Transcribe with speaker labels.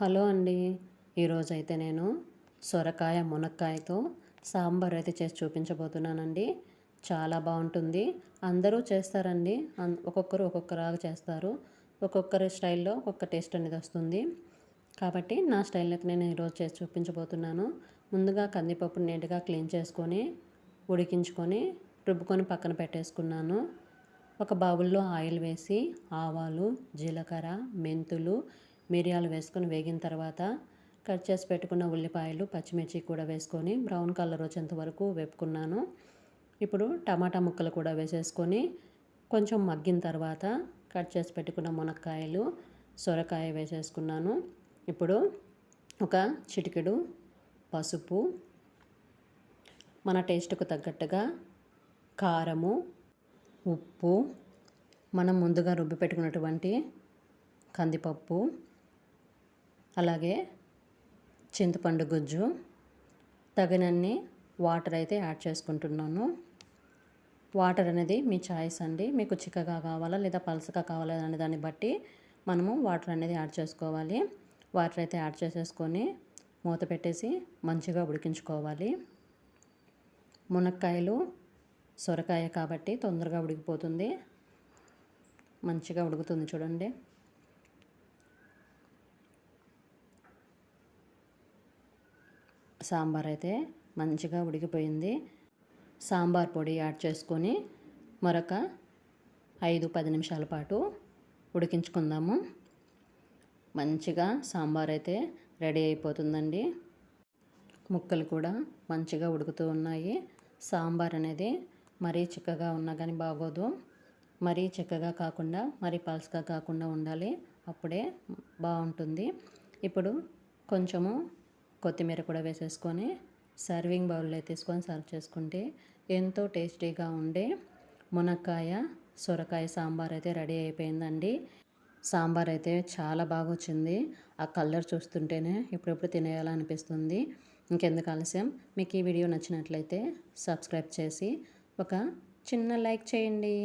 Speaker 1: Hello అండి. ఈరోజు అయితే నేను సొరకాయ మునక్కాయతో సాంబార్ అయితే చేసి చూపించబోతున్నానండి. చాలా బాగుంటుంది. అందరూ చేస్తారండి. ఒక్కొక్కరు ఒక్కొక్కలాగా చేస్తారు. ఒక్కొక్కరి స్టైల్లో ఒక్కొక్క టేస్ట్ అనేది వస్తుంది. కాబట్టి నా స్టైల్ అయితే నేను ఈరోజు చేసి చూపించబోతున్నాను. ముందుగా కందిపప్పు నీట్గా క్లీన్ చేసుకొని ఉడికించుకొని రుబ్బుకొని పక్కన పెట్టేసుకున్నాను. ఒక బౌల్లో ఆయిల్ వేసి ఆవాలు జీలకర్ర మెంతులు మిరియాలు వేసుకొని వేగిన తర్వాత కట్ చేసి పెట్టుకున్న ఉల్లిపాయలు పచ్చిమిర్చి కూడా వేసుకొని బ్రౌన్ కలర్ వచ్చేంత వరకు వేపుకున్నాను. ఇప్పుడు టమాటా ముక్కలు కూడా వేసేసుకొని కొంచెం మగ్గిన తర్వాత కట్ చేసి పెట్టుకున్న మునక్కాయలు సొరకాయ వేసేసుకున్నాను. ఇప్పుడు ఒక చిటికెడు పసుపు మన టేస్ట్కు తగ్గట్టుగా కారము ఉప్పు మనం ముందుగా రుబ్బి పెట్టుకున్నటువంటి కందిపప్పు అలాగే చింతపండు గుజ్జు తగినన్ని వాటర్ అయితే యాడ్ చేసుకుంటున్నాను. వాటర్ అనేది మీ చాయిస్ అండి. మీకు చిక్కగా కావాలా లేదా పలసగా కావాలా అనే దాన్ని బట్టి మనము వాటర్ అనేది యాడ్ చేసుకోవాలి. వాటర్ అయితే యాడ్ చేసేసుకొని మూత పెట్టేసి మంచిగా ఉడికించుకోవాలి. మునక్కాయలు సొరకాయ కాబట్టి తొందరగా ఉడికిపోతుంది. మంచిగా ఉడుకుతుంది చూడండి. సాంబార్ అయితే మంచిగా ఉడికిపోయింది. సాంబార్ పొడి యాడ్ చేసుకొని మరొక ఐదు పది నిమిషాల పాటు ఉడికించుకుందాము. మంచిగా సాంబార్ అయితే రెడీ అయిపోతుందండి. ముక్కలు కూడా మంచిగా ఉడుకుతూ ఉన్నాయి. సాంబార్ అనేది మరీ చిక్కగా ఉన్నా కానీ బాగోదు. మరీ చిక్కగా కాకుండా మరీ పల్స్గా కాకుండా ఉండాలి. అప్పుడే బాగుంటుంది. ఇప్పుడు కొంచెము కొత్తిమీర కూడా వేసేసుకొని సర్వింగ్ బౌల్లో తీసుకొని సర్వ్ చేసుకుంటే ఎంతో టేస్టీగా ఉండే మునక్కాయ సొరకాయ సాంబార్ అయితే రెడీ అయిపోయిందండి. సాంబార్ అయితే చాలా బాగా వచ్చింది. ఆ కలర్ చూస్తుంటేనే ఇప్పుడెప్పుడు తినేయాలనిపిస్తుంది. ఇంకెందుకు ఆలస్యం? మీకు ఈ వీడియో నచ్చినట్లయితే సబ్స్క్రైబ్ చేసి ఒక చిన్న లైక్ చేయండి.